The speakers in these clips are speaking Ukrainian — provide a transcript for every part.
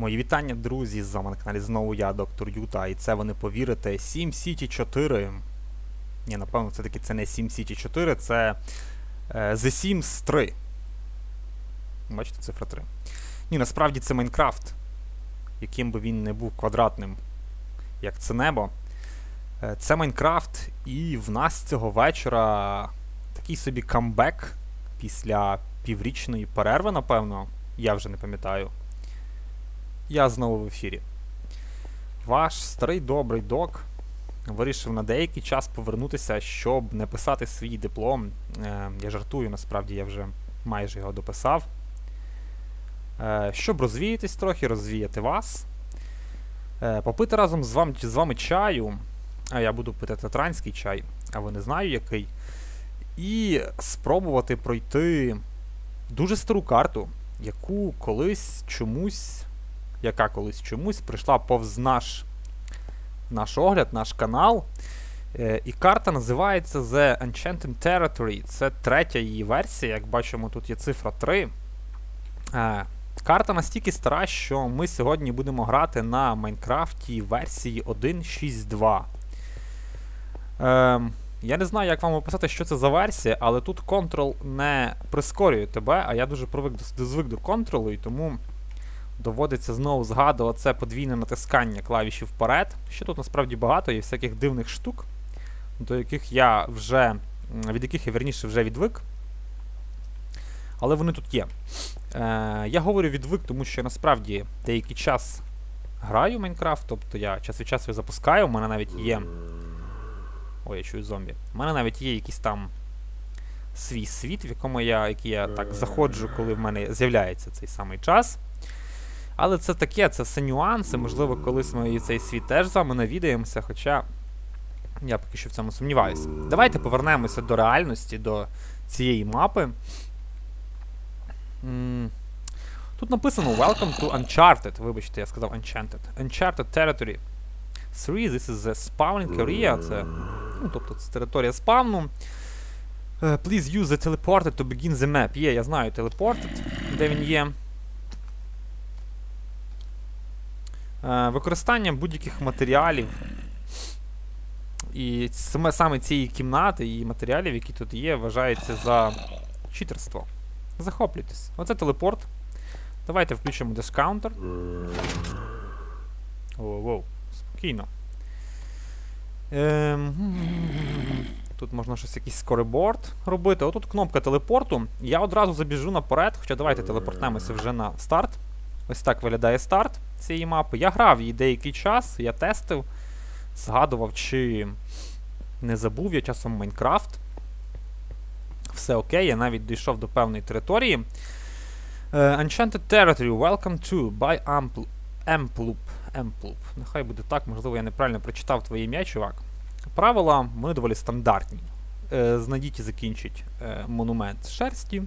Мої вітання, друзі! З вами на каналі знову я, доктор Юта, і це ви не повірите. Sim City 4. Ні, напевно, все-таки це не Sim City 4, це е, The Sims 3. Бачите, цифра 3. Ні, насправді це Майнкрафт. Яким би він не був квадратним, як це небо. Е, це Майнкрафт, і в нас цього вечора такий собі камбек після піврічної перерви, напевно. Я вже не пам'ятаю. Я знову в ефірі. Ваш старий добрий док вирішив на деякий час повернутися, щоб не писати свій диплом. Е, я жартую, насправді я вже майже його дописав. Е, щоб розвіятись трохи, розвіяти вас. Е, попити разом з вами, з вами чаю. А я буду пити татранський чай, а ви не знаю який. І спробувати пройти дуже стару карту, яку колись чомусь яка колись чомусь прийшла повз наш наш огляд, наш канал. Е, і карта називається The Enchanted Territory. Це третя її версія. Як бачимо, тут є цифра 3. Е, карта настільки стара, що ми сьогодні будемо грати на Майнкрафті версії 1.6.2. Е, я не знаю, як вам описати, що це за версія, але тут Ctrl не прискорює тебе, а я дуже привик до звик до Ctrl, і тому доводиться знову згадувати це подвійне натискання клавіші вперед. Ще тут насправді багато є всяких дивних штук, до яких я вже, від яких я верніше вже відвик. Але вони тут є. Е, Я говорю відвик, тому що насправді деякий час граю в Майнкрафт, тобто я час від часу запускаю, у мене навіть є. Ой, я чую зомбі. У мене навіть є якийсь там свій світ, в якому я який я так заходжу, коли в мене з'являється цей самий час. Але це таке, це все нюанси. Можливо, колись ми і цей світ теж з вами навідаємося, хоча я поки що в цьому сумніваюся. Давайте повернемося до реальності, до цієї мапи. Тут написано Welcome to Uncharted. Вибачте, я сказав Enchanted. Uncharted Territory 3. This is the spawning area. Це, ну, тобто це територія спавну. Uh, please use the teleporter to begin the map. Є, я знаю teleported, де він є. Е, використання будь-яких матеріалів. І саме саме цієї кімнати і матеріалів, які тут є, вважається за читерство. Захоплюйтесь. Оце телепорт. Давайте включимо дискаунтер. Воу-воу, спокійно. Ем... Тут можна щось якийсь скориборд робити. Отут кнопка телепорту. Я одразу забіжу наперед, хоча давайте телепортнемося вже на старт. Ось так виглядає старт цієї мапи. Я грав її деякий час, я тестив, згадував, чи не забув я часом Майнкрафт. Все окей, я навіть дійшов до певної території. Uh, Enchanted Territory, welcome to by Ampl Amploop. Amploop. Нехай буде так, можливо, я неправильно прочитав твоє ім'я, чувак. Правила вони доволі стандартні. Uh, знайдіть і закінчіть uh, монумент шерсті.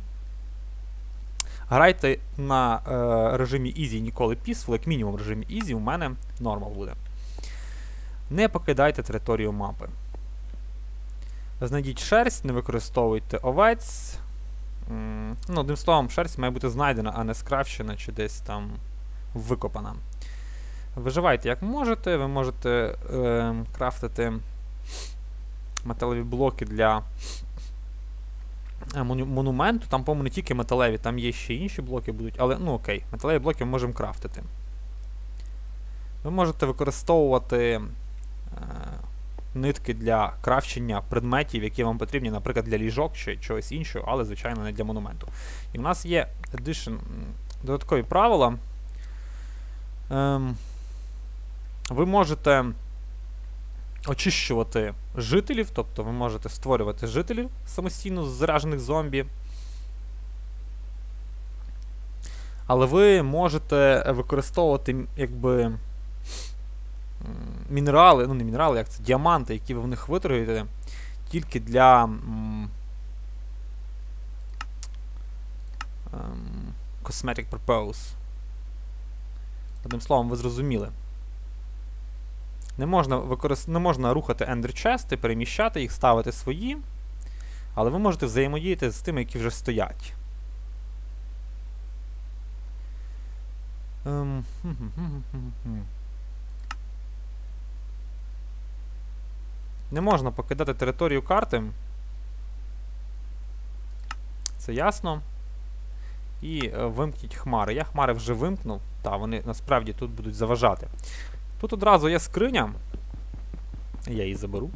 Грайте на е, режимі Easy ніколи Peaceful, як мінімум в режимі Easy, у мене нормал буде. Не покидайте територію мапи. Знайдіть шерсть, не використовуйте овець. Ну, Одним словом, шерсть має бути знайдена, а не скрафчена чи десь там викопана. Виживайте як можете, ви можете е, крафтити металеві блоки для монументу, там, по-моєму, не тільки металеві, там є ще інші блоки будуть, але ну окей, металеві блоки ми можемо крафтити. Ви можете використовувати е, нитки для крафчення предметів, які вам потрібні, наприклад, для ліжок чи чогось іншого, але, звичайно, не для монументу. І в нас є addition, додаткові правила. Ем, ви можете очищувати жителів, тобто ви можете створювати жителів самостійно з заражених зомбі. Але ви можете використовувати якби мінерали, ну не мінерали, як це, діаманти, які ви в них виторгуєте, тільки для м, ем, cosmetic purpose. Одним словом, ви зрозуміли. Не можна використ... не можна рухати ендерчести, переміщати їх, ставити свої. Але ви можете взаємодіяти з тими, які вже стоять. Ем. Не можна покидати територію карти. Це ясно. І е, вимкніть хмари. Я хмари вже вимкнув. Та, вони насправді тут будуть заважати. Тут одразу є скриня. Я її заберу.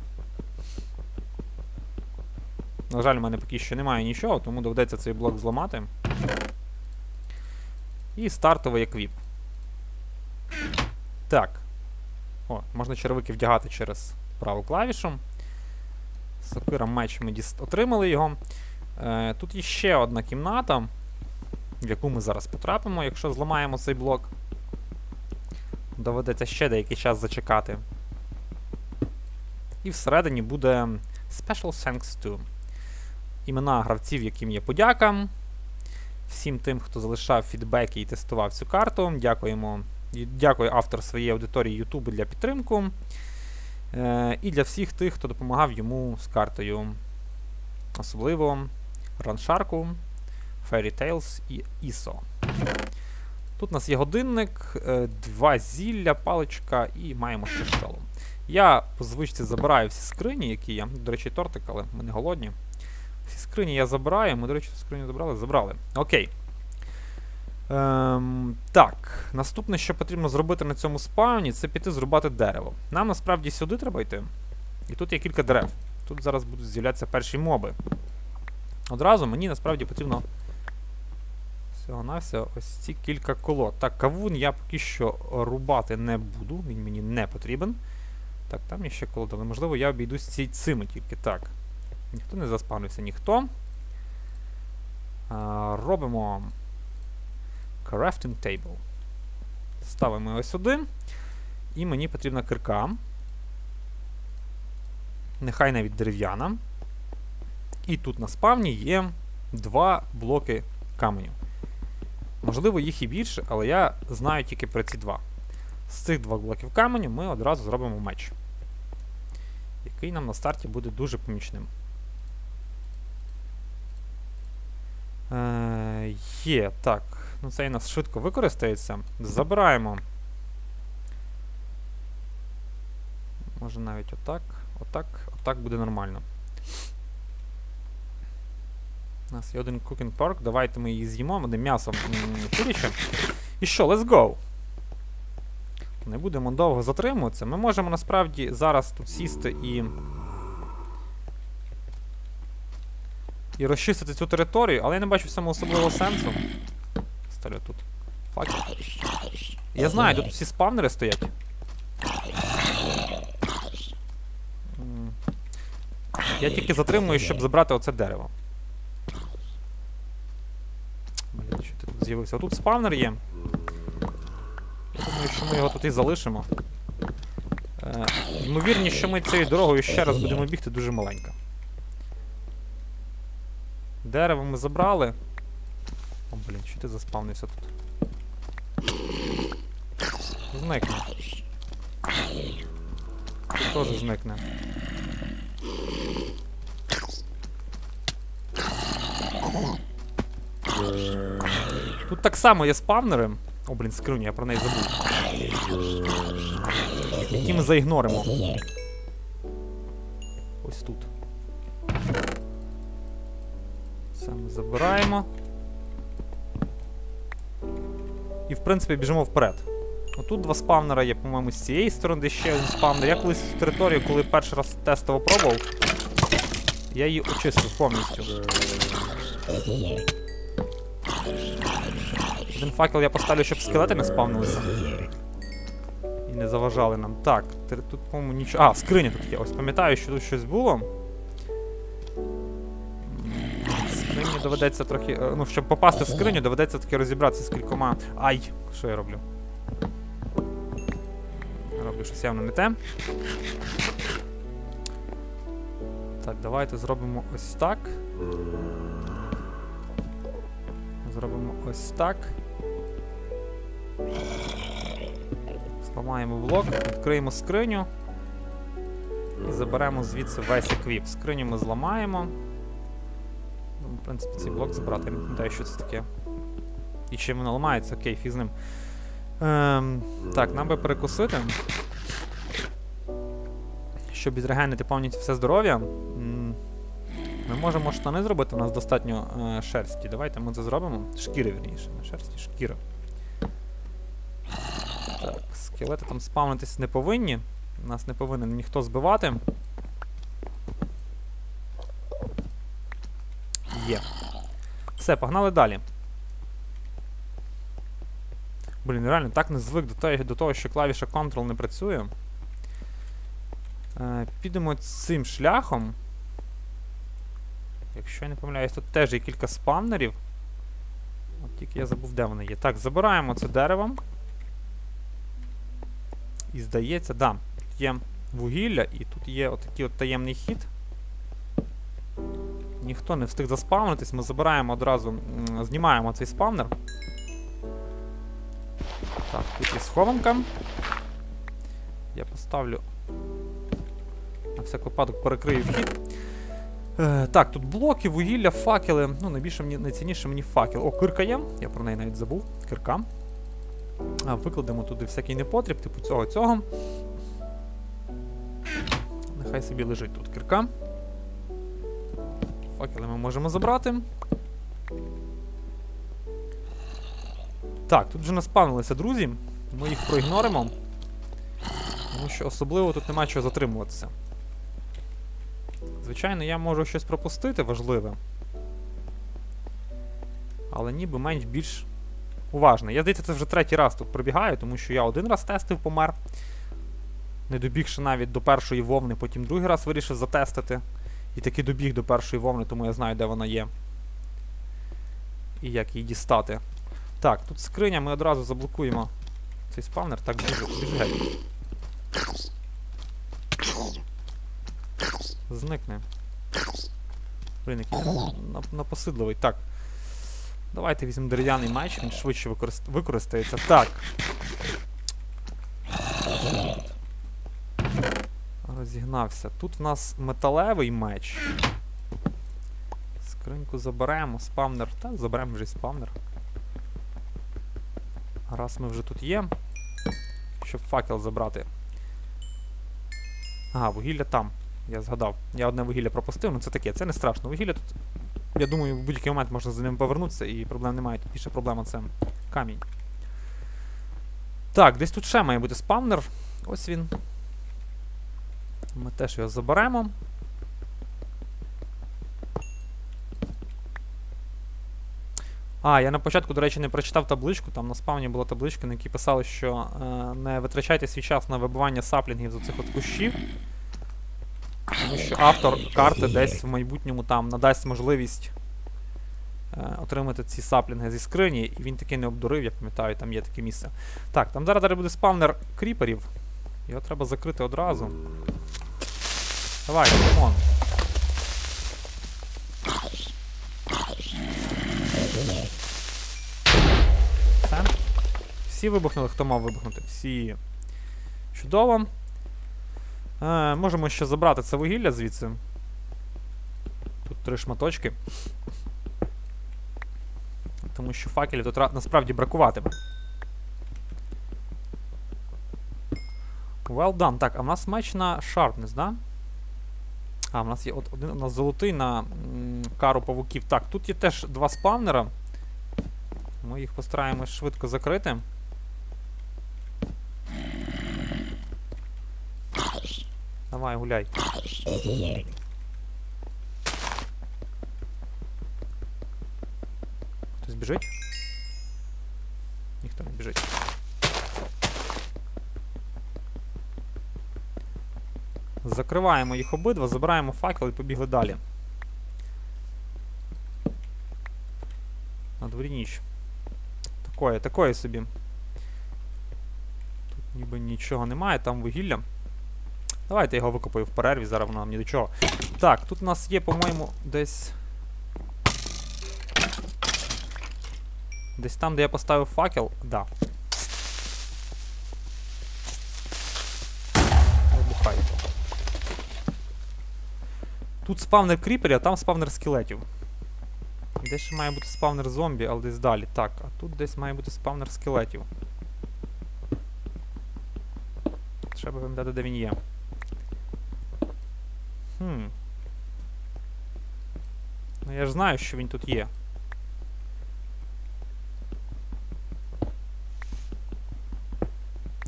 На жаль, в мене поки що немає нічого, тому доведеться цей блок зламати. І стартовий еквіп. Так. О, можна червики вдягати через праву клавішу. Сокира меч ми отримали його. Е, Тут є ще одна кімната, в яку ми зараз потрапимо, якщо зламаємо цей блок. Доведеться ще деякий час зачекати. І всередині буде Special Thanks to. Імена гравців, яким є подяка. Всім тим, хто залишав фідбеки і тестував цю карту. Дякуємо. Дякую автор своєї аудиторії YouTube для підтримку. Е, і для всіх тих, хто допомагав йому з картою. Особливо Раншарку, Fairy Tales і ISO. Тут у нас є годинник, е, два зілля, паличка і маємо ще шкалу. Я по звичці забираю всі скрині, які є. До речі, тортик, але ми не голодні. Всі скрині я забираю. Ми, до речі, скриню забрали? Забрали. Окей. Ем, так, наступне, що потрібно зробити на цьому спауні, це піти зрубати дерево. Нам насправді сюди треба йти. І тут є кілька дерев. Тут зараз будуть з'являтися перші моби. Одразу мені насправді потрібно всього-навсього ось ці кілька колод. Так, кавун я поки що рубати не буду, він мені не потрібен. Так, там є ще колода, але можливо я обійдусь цими тільки. Так. Ніхто не заспавнився, ніхто. А, робимо crafting table. Ставимо його сюди. І мені потрібна кирка. Нехай навіть дерев'яна. І тут на спавні є два блоки каменю. Можливо, їх і більше, але я знаю тільки про ці два. З цих двох блоків каменю ми одразу зробимо меч, який нам на старті буде дуже помічним. Е, Є, так. Ну цей у нас швидко використається. Забираємо. Може навіть отак. Отак, отак буде нормально. У нас є один cooking pork, давайте ми її з'їмо, буде м'ясо куряче. І що, let's go! Не будемо довго затримуватися. Ми можемо насправді зараз тут сісти і. І розчистити цю територію, але я не бачу в цьому особливого сенсу. Ставлю тут. Факел. Я знаю, тут всі спавнери стоять. Я тільки затримую, щоб забрати оце дерево. Що ти з'явився? Тут спавнер є. Я думаю, що ми його тут і залишимо. Е, ймовірність, що ми цією дорогою ще раз будемо бігти дуже маленька. Дерево ми забрали. О, блін, що ти заспавнився тут? Зникне. Тут теж зникне. Тут так само є спавнери. О, блін, скриню, я про неї забув. Які ми заігноримо. Ось тут. Це ми забираємо. І, в принципі, біжимо вперед. Отут два спавнера є, по-моєму, з цієї сторони, де ще один спавнер. Я колись в територію, коли перший раз тестово пробував, я її очистив повністю. Один факел я поставлю, щоб скелети не спавнилися. І не заважали нам. Так, тут, по-моєму, нічого. А, скриня тут є. Ось пам'ятаю, що тут щось було. Скрині доведеться трохи. е, Ну, щоб попасти в скриню, доведеться таки розібратися з кількома. Ай! Що я роблю? Роблю щось явно не те. Так, давайте зробимо ось так. Зробимо ось так. Зламаємо блок, відкриємо скриню і заберемо звідси весь еквіп. Скриню ми зламаємо. Ну, в принципі, цей блок забрати. Я не пам'ятаю, що це таке. І чим воно ламається, окей, фіг з ним. Ем, так, нам би перекусити. Щоб відрегенити повністю все здоров'я. Ми можемо штани зробити, у нас достатньо е, шерсті. Давайте ми це зробимо. Шкіри, вірніше, не шерсті, шкіри. Так, скелети там спавнитись не повинні. Нас не повинен ніхто збивати. Є. Все, погнали далі. Блін, реально так не звик до того, до того що клавіша Ctrl не працює. Е, підемо цим шляхом. Якщо я не помиляюсь, тут теж є кілька спавнерів. От тільки я забув, де вони є. Так, забираємо це дерево. І здається, да, тут є вугілля, і тут є отакий от таємний хід. Ніхто не встиг заспавнитись, ми забираємо одразу, знімаємо цей спавнер. Так, тут є схованка. Я поставлю. На всяк випадок перекрию вхід. Е, так, тут блоки, вугілля, факели. Ну, найбільше мені найцінніше мені факел. О, кирка є. Я про неї навіть забув. Кирка. А, викладемо туди всякий непотріб, типу цього цього. Нехай собі лежить тут кирка. Факели ми можемо забрати. Так, тут вже наспавнилися друзі. Ми їх проігноримо. Тому що особливо тут нема чого затримуватися. Звичайно, я можу щось пропустити важливе. Але ніби менш більш уважно. Я здається, це вже третій раз тут пробігаю, тому що я один раз тестив, помер. Не добігши навіть до першої вовни, потім другий раз вирішив затестити. І таки добіг до першої вовни, тому я знаю, де вона є. І як її дістати. Так, тут скриня, ми одразу заблокуємо цей спавнер. Так, біжи, біжи геть. Зникне. Блін, який напосидливий. Так. Давайте візьмемо дерев'яний меч, він швидше використ... використається. Так. Розігнався. Тут в нас металевий меч. Скриньку заберемо, спавнер. Та, заберемо вже спавнер. Раз ми вже тут є. Щоб факел забрати. Ага, вугілля там. Я згадав. Я одне вугілля пропустив, ну це таке, це не страшно. Вугілля тут. Я думаю, в будь-який момент можна за ним повернутися і проблем немає. Тут більше проблема це камінь. Так, десь тут ще має бути спавнер. Ось він. Ми теж його заберемо. А, я на початку, до речі, не прочитав табличку. Там на спавні була табличка, на якій писали, що е, не витрачайте свій час на вибивання саплінгів з оцих от кущів. Автор карти десь в майбутньому там надасть можливість е, отримати ці саплінги зі скрині, і він таки не обдурив, я пам'ятаю, там є таке місце. Так, там зараз буде спавнер кріперів. Його треба закрити одразу. Давай, камон. Все. Всі вибухнули, хто мав вибухнути? Всі. Чудово. Е, можемо ще забрати це вугілля звідси. Тут три шматочки. Тому що факелів тут ра- насправді бракуватиме. Well done. Так, а в нас меч на Sharpness, да? А, в нас є от один у нас золотий на кару павуків. Так, тут є теж два спавнера. Ми їх постараємось швидко закрити. Давай, гуляй. Хтось біжить? Ніхто не біжить. Закриваємо їх обидва, забираємо факел і побігли далі. На дворі ніч. Такое, такое собі. Тут ніби нічого немає, там вугілля. Давайте я його викопаю в перерві, зараз воно нам ні до чого. Так, тут у нас є, по-моєму, десь. Десь там, де я поставив факел. Да. Вибухай. Тут спавнер кріперів, а там спавнер скелетів. Десь ще має бути спавнер зомбі, але десь далі. Так, а тут десь має бути спавнер скелетів. Треба пам'ятати, де він є. Хм. Ну я ж знаю, що він тут є.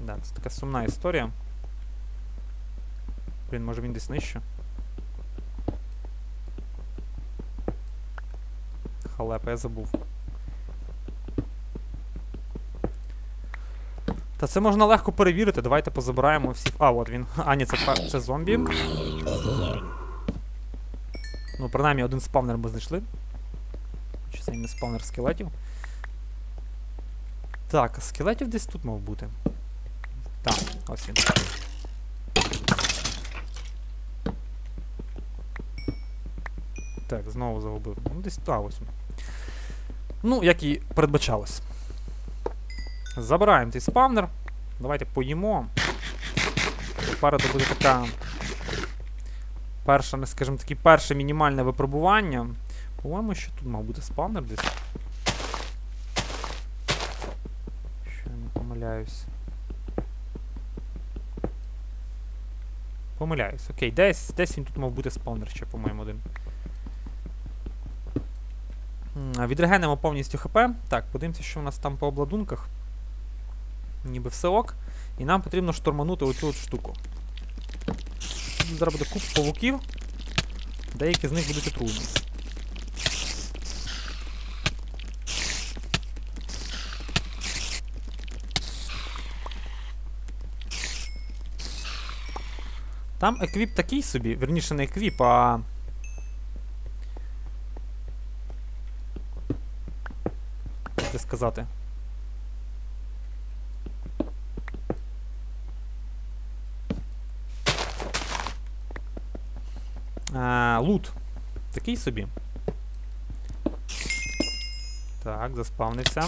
Да, це така сумна історія. Блін, може він десь нижче? Халепа, я забув. Та це можна легко перевірити. Давайте позабираємо всі. А, от він. А, ні, це, це зомбі. Ну, принаймні один спавнер ми знайшли. Чи це не спавнер скелетів? Так, скелетів десь тут мав бути. Так, ось він. Так, знову загубив. Ну, десь. А, ось. Ну, як і передбачалось. Забираємо цей спавнер. Давайте поїмо. Попереду буде така. Перше, скажімо таке, перше мінімальне випробування. По-моєму, що тут мав бути спавнер десь. Що я не помиляюсь. Помиляюсь. Окей, десь, десь він тут мав бути спавнер ще, по-моєму, один. Відрегенемо повністю ХП. Так, подивимося, що у нас там по обладунках. Ніби все ок. І нам потрібно штурманути оцю от штуку. Зараз буде куп павуків. Деякі з них будуть отруйні. Там еквіп такий собі, верніше не еквіп, а. Як це сказати? А, лут. Такий собі. Так, заспавнився.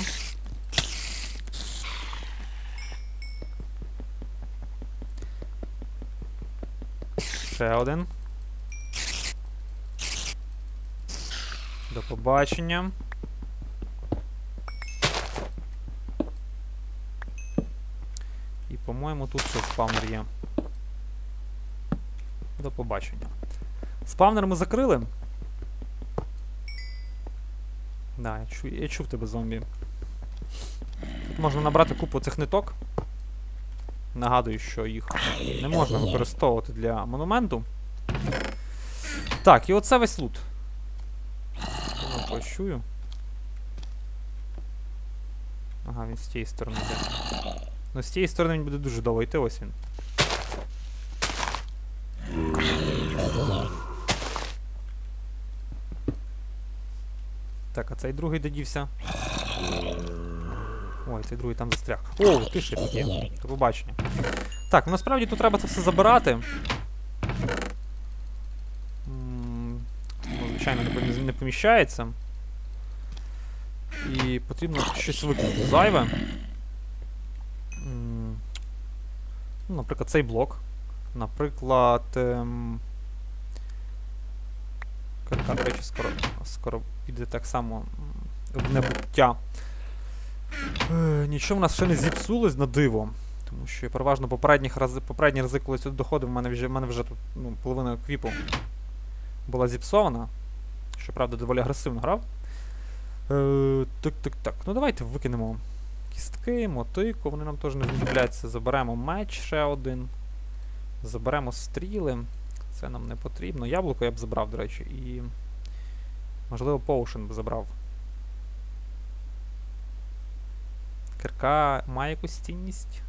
Ще один. До побачення. І, по-моєму, тут ще спавнер є. До побачення. Спавнер ми закрили. Да, я чую, я чув тебе зомбі. Тут можна набрати купу цих ниток. Нагадую, що їх не можна використовувати для монументу. Так, і оце весь лут. Я почую. Ага, він з тієї сторони йде. Ну, з тієї сторони він буде дуже довго йти, ось він. Так, а цей другий додівся. Ой, цей другий там застряг. О, ти тут. До побачення. Так, ну насправді тут треба це все забирати. Ну, Звичайно, не поміщається. І потрібно щось викинути зайве. Ну, наприклад, цей блок. Наприклад. Ем... Кирка, до речі, скоро, скоро піде так само в небуття. Е, нічого в нас ще не зіпсулось на диво. Тому що я переважно попередніх рази, попередні рази, коли сюди доходив, в мене вже, в мене вже тут ну, половина квіпу була зіпсована. Щоправда, доволі агресивно грав. Е, так, так, так. Ну давайте викинемо кістки, мотику, вони нам теж не знадобляться. Заберемо меч ще один. Заберемо стріли. Це нам не потрібно. Яблуко я б забрав, до речі, і. Можливо, поушен б забрав. Кирка має якусь цінність.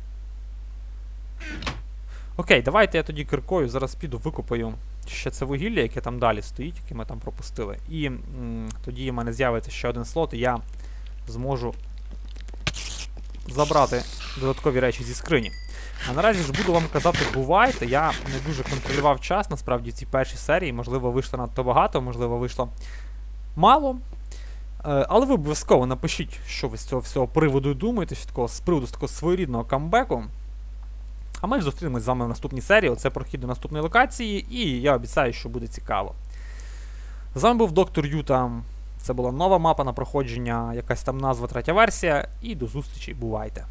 Окей, давайте я тоді киркою зараз піду викопаю ще це вугілля, яке там далі стоїть, яке ми там пропустили. І тоді в мене з'явиться ще один слот, і я зможу забрати додаткові речі зі скрині. А наразі ж буду вам казати, бувайте. Я не дуже контролював час, насправді, в цій першій серії. Можливо, вийшло надто багато, можливо, вийшло мало. Е, Але ви обов'язково напишіть, що ви з цього всього приводу думаєте, що такого, з приводу такого своєрідного камбеку. А ми ж зустрінемось з вами в наступній серії. Оце прохід до наступної локації, і я обіцяю, що буде цікаво. З вами був доктор Юта. Це була нова мапа на проходження, якась там назва, третя версія. І до зустрічі, бувайте!